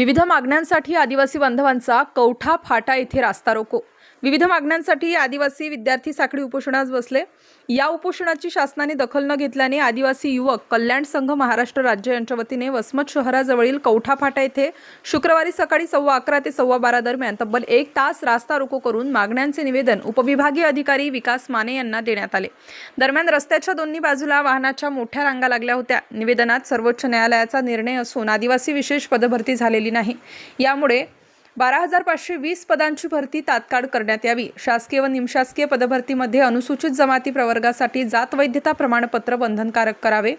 विविध मागण्यांसाठी आदिवासी बांधवांचा कवठा फाटा येथे रास्ता रोको. विविध मागण्यांसाठी आदिवासी विद्यार्थी साखळी उपोषणास बसले. या उपोषणाची शासनाने दखल न घेतल्याने आदिवासी युवक कल्याण संघ महाराष्ट्र राज्य यांच्या वतीने वसमत शहराजवळील कवठा फाटा येथे शुक्रवारी सकाळी सव्वा अकरा ते सव्वा बारा दरम्यान तब्बल एक तास रास्ता रोको करून मागण्यांचे निवेदन उपविभागीय अधिकारी विकास माने यांना देण्यात आले. दरम्यान रस्त्याच्या दोन्ही बाजूला वाहनाच्या मोठ्या रांगा लागल्या होत्या. निवेदनात सर्वोच्च न्यायालयाचा निर्णय असून आदिवासी विशेष पदभरती झालेली नाही. यामुळे बारा हजार पाचशे वीस पदांची भरती तात्काळ करण्यात यावी. शासकीय व निमशासकीय पदभरतीमध्ये अनुसूचित जमाती प्रवर्गासाठी जात वैधता प्रमाणपत्र बंधनकारक करावे.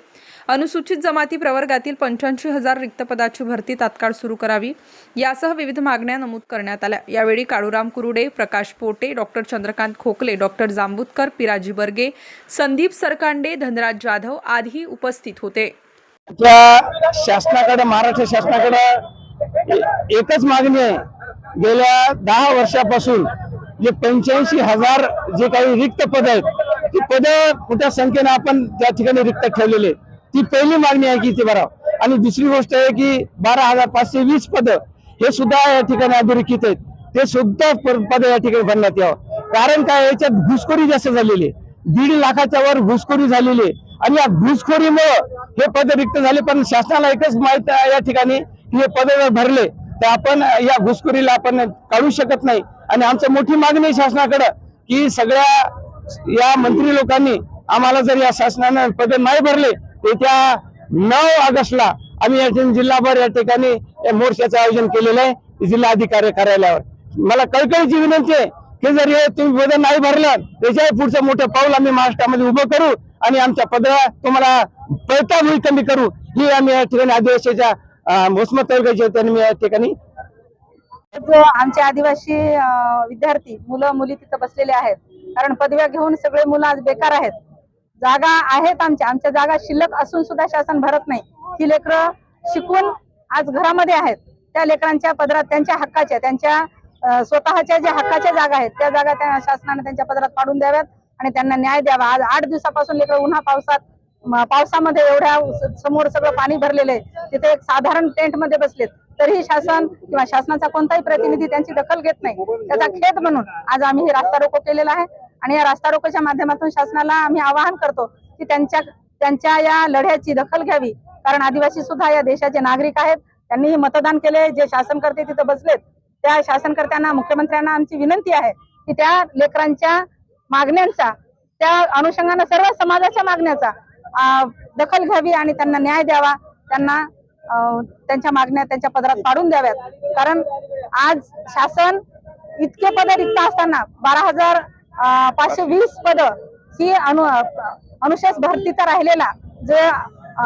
अनुसूचित जमाती प्रवर्गातील पंच्याऐंशी हजार रिक्त पदाची भरती तात्काळ सुरू करावी. यासह विविध मागण्या नमूद करण्यात आल्या. यावेळी काळूराम कुरुडे प्रकाश पोटे डॉक्टर चंद्रकांत खोकले डॉक्टर जांबुतकर पिराजी बर्गे संदीप सरकांडे धनराज जाधव आदी उपस्थित होते. शासनाकडे महाराष्ट्र शासनाकडे एकच मागणी आहे. गेल्या दहा वर्षापासून जे पंच्याऐंशी हजार जे काही रिक्त पद आहेत ती पद मोठ्या संख्येने आपण त्या ठिकाणी रिक्त ठेवलेले ती पहिली मागणी आहे की ती भराव आणि दुसरी गोष्ट आहे की बारा हजार पाचशे वीस पद हे सुद्धा या ठिकाणी अधोरेखित आहेत. ते सुद्धा पद या ठिकाणी भरण्यात यावं. कारण काय याच्यात घुसखोरी जास्त झालेली आहे. दीड लाखाच्या वर घुसखोरी झालेली आहे. आणि या घुसखोरीमुळं हे पद रिक्त झाले पण शासनाला एकच माहीत आहे या ठिकाणी हे पद जर भरले तर आपण या घुसखोरीला आपण काढू शकत नाही. आणि आमचं मोठी मागणी आहे शासनाकडं की सगळ्या या मंत्री लोकांनी आम्हाला जर या शासनानं पद नाही भरले तर त्या नऊ ऑगस्टला आम्ही या ठिकाणी जिल्हाभर या ठिकाणी या मोर्चाचं आयोजन केलेलं आहे जिल्हा अधिकारी कार्यालयावर. मला कळकळीची विनंती आहे की जर हे तुम्ही पद नाही भरलं त्याच्या पुढचं मोठं पाऊल आम्ही महाराष्ट्रामध्ये उभं करू आणि आमच्या पदरा तुम्हाला पळता कमी करू. ही आम्ही या ठिकाणी आदिवासीच्या मोसमत तालुक्याच्या वतीने मी या ठिकाणी आमचे आदिवासी विद्यार्थी मुलं मुली तिथं बसलेले आहेत. कारण पदव्या घेऊन सगळे मुलं आज बेकार आहेत. जागा आहेत आमच्या. आमच्या जागा शिल्लक असून सुद्धा शासन भरत नाही. ही लेकरं शिकून आज घरामध्ये आहेत. त्या लेकरांच्या पदरात त्यांच्या हक्काच्या त्यांच्या स्वतःच्या ज्या हक्काच्या जागा आहेत त्या जागा त्या शासनाने त्यांच्या पदरात पाडून द्याव्यात आणि त्यांना न्याय द्यावा. आज आठ दिवसापासून लेकरं उन्हा पावसात पावसामध्ये एवढ्या समोर सगळं पाणी भरलेलं आहे तिथे एक साधारण टेंटमध्ये बसलेत. तरीही शासन किंवा शासनाचा कोणताही प्रतिनिधी त्यांची दखल घेत नाही. त्याचा खेद म्हणून आज आम्ही हे रास्ता रोको केलेला आहे आणि या रास्ता रोकोच्या माध्यमातून शासनाला आम्ही आवाहन करतो की त्यांच्या त्यांच्या या लढ्याची दखल घ्यावी. कारण आदिवासी सुद्धा या देशाचे नागरिक आहेत. त्यांनीही मतदान केले जे शासनकर्ते तिथे बसलेत त्या शासनकर्त्यांना मुख्यमंत्र्यांना आमची विनंती आहे की त्या लेकरांच्या मागण्यांचा त्या अनुषंगानं सर्व समाजाच्या मागण्याचा दखल घ्यावी आणि त्यांना न्याय द्यावा. त्यांना त्यांच्या मागण्या त्यांच्या पदरात पाडून द्याव्यात. कारण आज शासन इतके पद रिक्त असताना बारा हजार पाचशे वीस पद ही अनु अनुशेष भरतीचा राहिलेला जे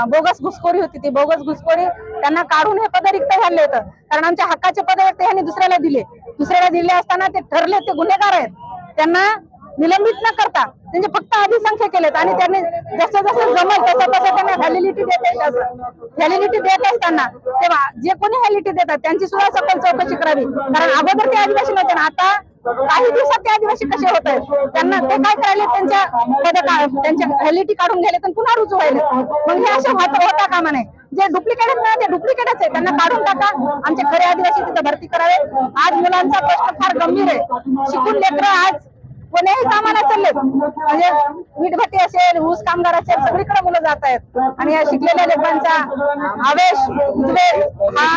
बोगस घुसखोरी होती ती बोगस घुसखोरी त्यांना काढून हे पद रिक्त झाले होतं. कारण आमच्या हक्काचे पद आहेत ते ह्यांनी दुसऱ्याला दिले. दुसऱ्याला दिले असताना ते ठरले ते गुन्हेगार आहेत. त्यांना निलंबित न करता त्यांचे फक्त अधिसंख्य केलेत आणि त्यांनी जसं जसं जमल तसं तसं त्यांना व्हॅलिडिटी देत व्हॅलिडिटी देत असताना तेव्हा जे कोणी व्हॅलिडिटी देतात त्यांची सुद्धा सखोल चौकशी करावी. कारण अगोदर ते आदिवासी नव्हते ना आता काही दिवसात ते आदिवासी कसे होत आहेत? त्यांना ते काय करायले? त्यांच्या पद का- त्यांच्या व्हॅलिडिटी काढून गेले तर पुन्हा रुजू व्हायले. मग हे असे होता कामा नये. जे डुप्लिकेट आहेत ना ते डुप्लिकेटच आहे. त्यांना काढून टाका. आमचे खरे आदिवासी तिथे भरती करावे. आज मुलांचा प्रश्न फार गंभीर आहे. शिकून लेकरं आज कोण्याही कामाला चालले म्हणजे वीटभट्टी असेल ऊस कामगार असेल सगळीकडे मुलं जात आहेत. आणि या शिकलेल्या लोकांचा आवेश उद्रेक हा